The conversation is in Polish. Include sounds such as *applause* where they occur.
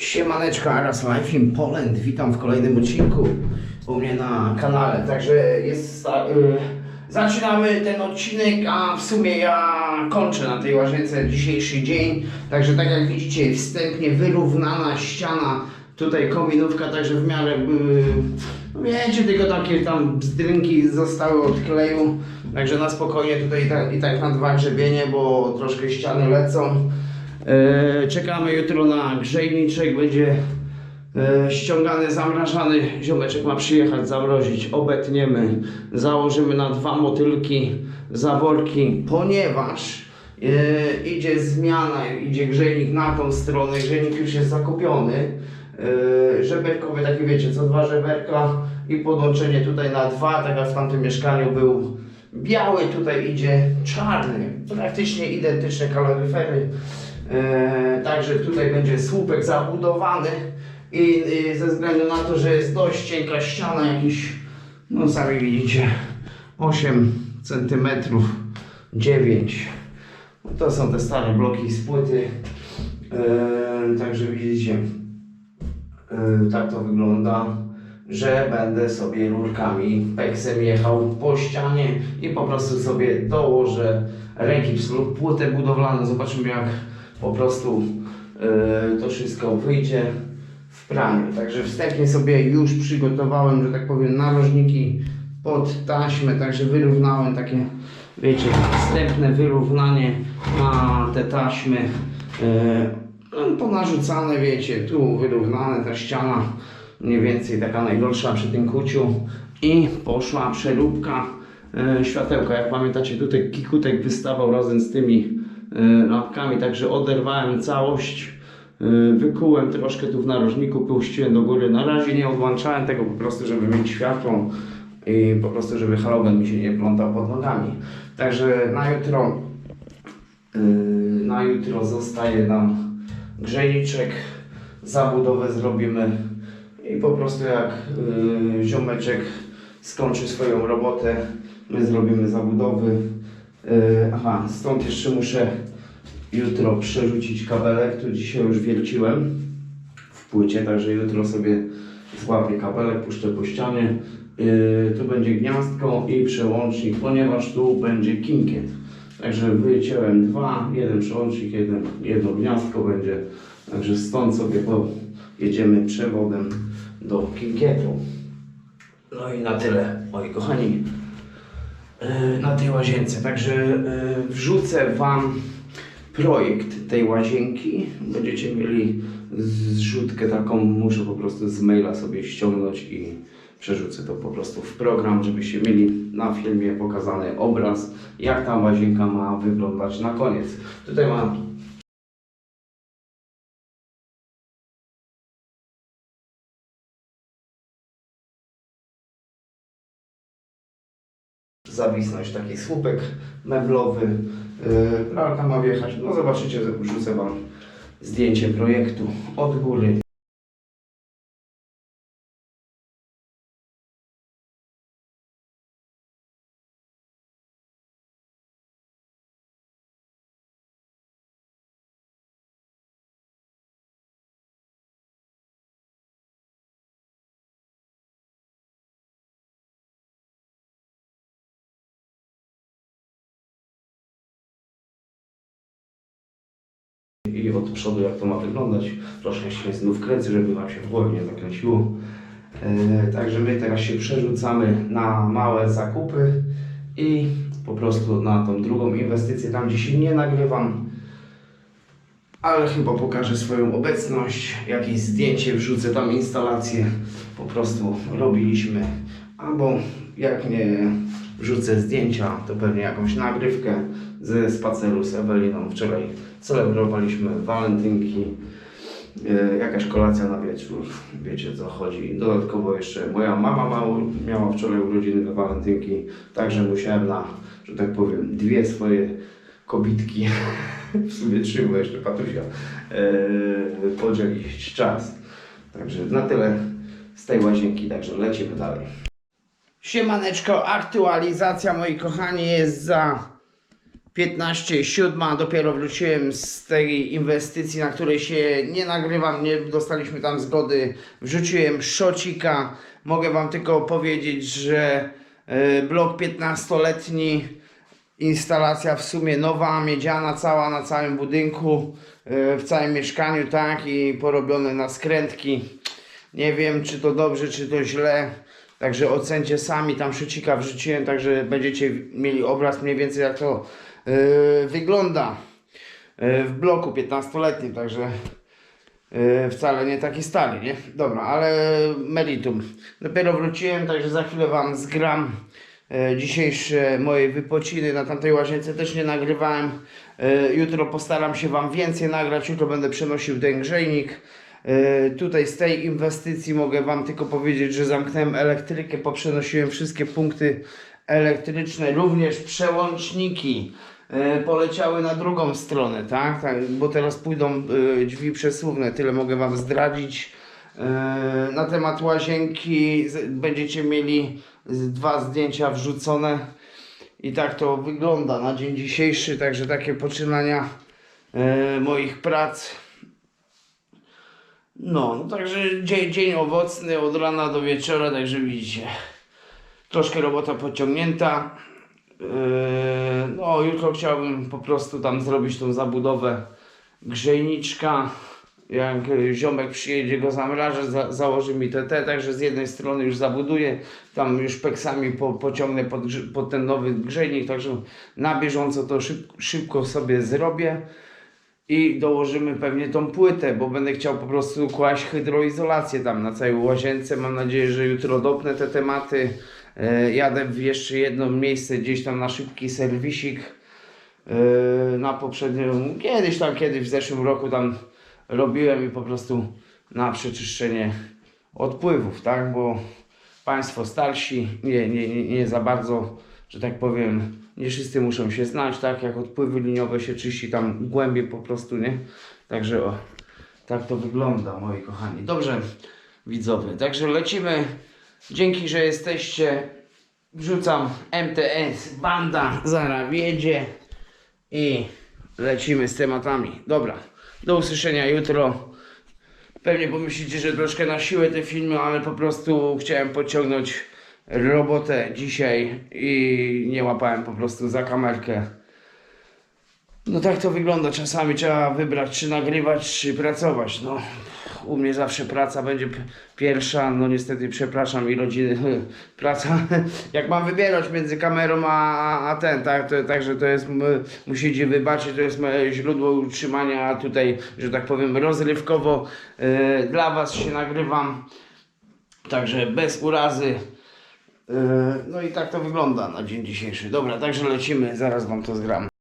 Siemaneczko, Aras Life in Poland. Witam w kolejnym odcinku u mnie na kanale. Także jest. sta- y, zaczynamy ten odcinek, a w sumie ja kończę na tej łazience dzisiejszy dzień. Także tak jak widzicie, wstępnie wyrównana ściana. Tutaj kominówka, także w miarę. Y, no wiecie, tylko takie tam bzdrynki zostały od kleju. Także na spokojnie tutaj i tak, i tak na dwa grzebienie, bo troszkę ściany lecą. E, czekamy jutro na grzejniczek, będzie e, ściągany, zamrażany. Ziomeczek ma przyjechać, zamrozić. Obetniemy, założymy na dwa motylki zaworki, ponieważ e, idzie zmiana, idzie grzejnik na tą stronę. Grzejnik już jest zakupiony. E, żeberkowy, takie wiecie, co dwa żeberka i podłączenie tutaj na dwa, tak jak w tamtym mieszkaniu był biały, tutaj idzie czarny. Praktycznie identyczne kaloryfery. E, także tutaj będzie słupek zabudowany i, ze względu na to, że jest dość cienka ściana, jakieś, no sami widzicie, 8 cm, 9 to są te stare bloki z płyty. E, także widzicie, e, tak to wygląda, że będę sobie rurkami peksem jechał po ścianie i po prostu sobie dołożę regips lub płytę budowlaną. Zobaczymy jak po prostu e, to wszystko wyjdzie w praniu. Także wstępnie sobie już przygotowałem, że tak powiem, narożniki pod taśmę, także wyrównałem takie, wiecie, wstępne wyrównanie na te taśmy. E, no, ponarzucane, wiecie, tu wyrównane ta ściana, mniej więcej taka najgorsza przy tym kuciu i poszła przeróbka e, światełka. Jak pamiętacie, tutaj kikutek wystawał razem z tymi lampkami, także oderwałem całość. e, Wykułem troszkę tu w narożniku, puściłem do góry. Na razie nie odłączałem tego po prostu, żeby mieć światło i po prostu, żeby halogen mi się nie plątał pod nogami. Także na jutro, yy, na jutro zostaje nam grzejniczek, zabudowę zrobimy i po prostu jak ziomeczek skończy swoją robotę, my zrobimy zabudowy. Yy, aha, stąd jeszcze muszę jutro przerzucić kabelek, tu dzisiaj już wierciłem w płycie, także jutro sobie złapię kabelek, puszczę po ścianie. Yy, tu będzie gniazdko i przełącznik, ponieważ tu będzie kinkiet. Także wyciąłem dwa, jeden przełącznik, jeden, jedno gniazdko będzie. Także stąd sobie jedziemy przewodem do kinkietu. No i na tyle, moi kochani, na tej łazience. Także yy, wrzucę Wam projekt tej łazienki. Będziecie mieli zrzutkę taką, muszę po prostu z maila sobie ściągnąć i przerzucę to po prostu w program, żebyście mieli na filmie pokazany obraz, jak ta łazienka ma wyglądać na koniec. Tutaj mam zawisnąć taki słupek meblowy. Yy, pralka ma wjechać. No zobaczycie, wrzucę Wam zdjęcie projektu od góry. I od przodu jak to ma wyglądać. Troszkę się znów kręcę, żeby Wam się w głowie nie zakręciło. E, także my teraz się przerzucamy na małe zakupy i po prostu na tą drugą inwestycję, tam gdzie się nie nagrywam. Ale chyba pokażę swoją obecność, jakieś zdjęcie wrzucę tam instalację. Po prostu robiliśmy. Albo jak nie wrzucę zdjęcia, to pewnie jakąś nagrywkę ze spaceru z Eweliną. Wczoraj celebrowaliśmy walentynki, e, jakaś kolacja na wieczór, wiecie co chodzi. Dodatkowo jeszcze moja mama mało, miała wczoraj urodziny we walentynki, także musiałem na, że tak powiem, dwie swoje kobitki, *laughs* w sumie trzy, bo jeszcze patusia, e, podzielić czas. Także na tyle z tej łazienki, także lecimy dalej. Siemaneczko, aktualizacja moi kochani jest za 15, 7, dopiero wróciłem z tej inwestycji, na której się nie nagrywam, nie dostaliśmy tam zgody. Wrzuciłem szocika. Mogę Wam tylko powiedzieć, że e, blok 15-letni, instalacja w sumie nowa, miedziana cała na całym budynku, e, w całym mieszkaniu, tak, i porobione na skrętki. Nie wiem, czy to dobrze, czy to źle. Także ocencie sami, tam szycika wrzuciłem, także będziecie mieli obraz mniej więcej jak to yy, wygląda yy, w bloku 15-letnim, także yy, wcale nie taki stary, nie? Dobra, ale meritum. Dopiero wróciłem, także za chwilę Wam zgram yy, dzisiejsze moje wypociny. Na tamtej łazience też nie nagrywałem. Yy, jutro postaram się Wam więcej nagrać, jutro będę przenosił ten grzejnik. E, Tutaj z tej inwestycji mogę Wam tylko powiedzieć, że zamknąłem elektrykę, poprzenosiłem wszystkie punkty elektryczne, również przełączniki e, poleciały na drugą stronę, tak? tak bo teraz pójdą e, drzwi przesuwne, tyle mogę Wam zdradzić. Na temat łazienki będziecie mieli dwa zdjęcia wrzucone i tak to wygląda na dzień dzisiejszy, także takie poczynania moich prac. No, no także dzień, dzień owocny od rana do wieczora, także widzicie. Troszkę robota pociągnięta. Yy, no, jutro chciałbym po prostu tam zrobić tą zabudowę grzejniczka. Jak ziomek przyjedzie, go zamrażę, za, założy mi TT, także z jednej strony już zabuduję, tam już peksami po, pociągnę pod, pod ten nowy grzejnik, także na bieżąco to szyb, szybko sobie zrobię i dołożymy pewnie tą płytę, bo będę chciał po prostu kłaść hydroizolację tam na całej łazience. Mam nadzieję, że jutro dopnę te tematy. E, jadę w jeszcze jedno miejsce gdzieś tam na szybki serwisik. E, na poprzednią, kiedyś tam, kiedyś w zeszłym roku tam robiłem i po prostu na przeczyszczenie odpływów, tak, bo Państwo starsi nie, nie, nie za bardzo, że tak powiem, nie wszyscy muszą się znać, tak, jak odpływy liniowe się czyści tam głębiej po prostu, nie, także o, tak to wygląda, moi kochani. Dobrze, widzowie, także lecimy, dzięki, że jesteście, wrzucam MTS, banda, zaraz wiedzie i lecimy z tematami. Dobra, do usłyszenia jutro. Pewnie pomyślicie, że troszkę na siłę te filmy, ale po prostu chciałem pociągnąć robotę dzisiaj i nie łapałem po prostu za kamerkę. No tak to wygląda. Czasami trzeba wybrać, czy nagrywać, czy pracować. No, u mnie zawsze praca będzie pierwsza. No niestety, przepraszam, i rodziny. *laughs* Praca, *laughs* jak mam wybierać między kamerą a, a ten, tak, to, także to jest, musicie wybaczyć, to jest źródło utrzymania, tutaj, że tak powiem, rozrywkowo e, dla Was się nagrywam. Także bez urazy. E, no i tak to wygląda na dzień dzisiejszy. Dobra, także lecimy, zaraz Wam to zgram.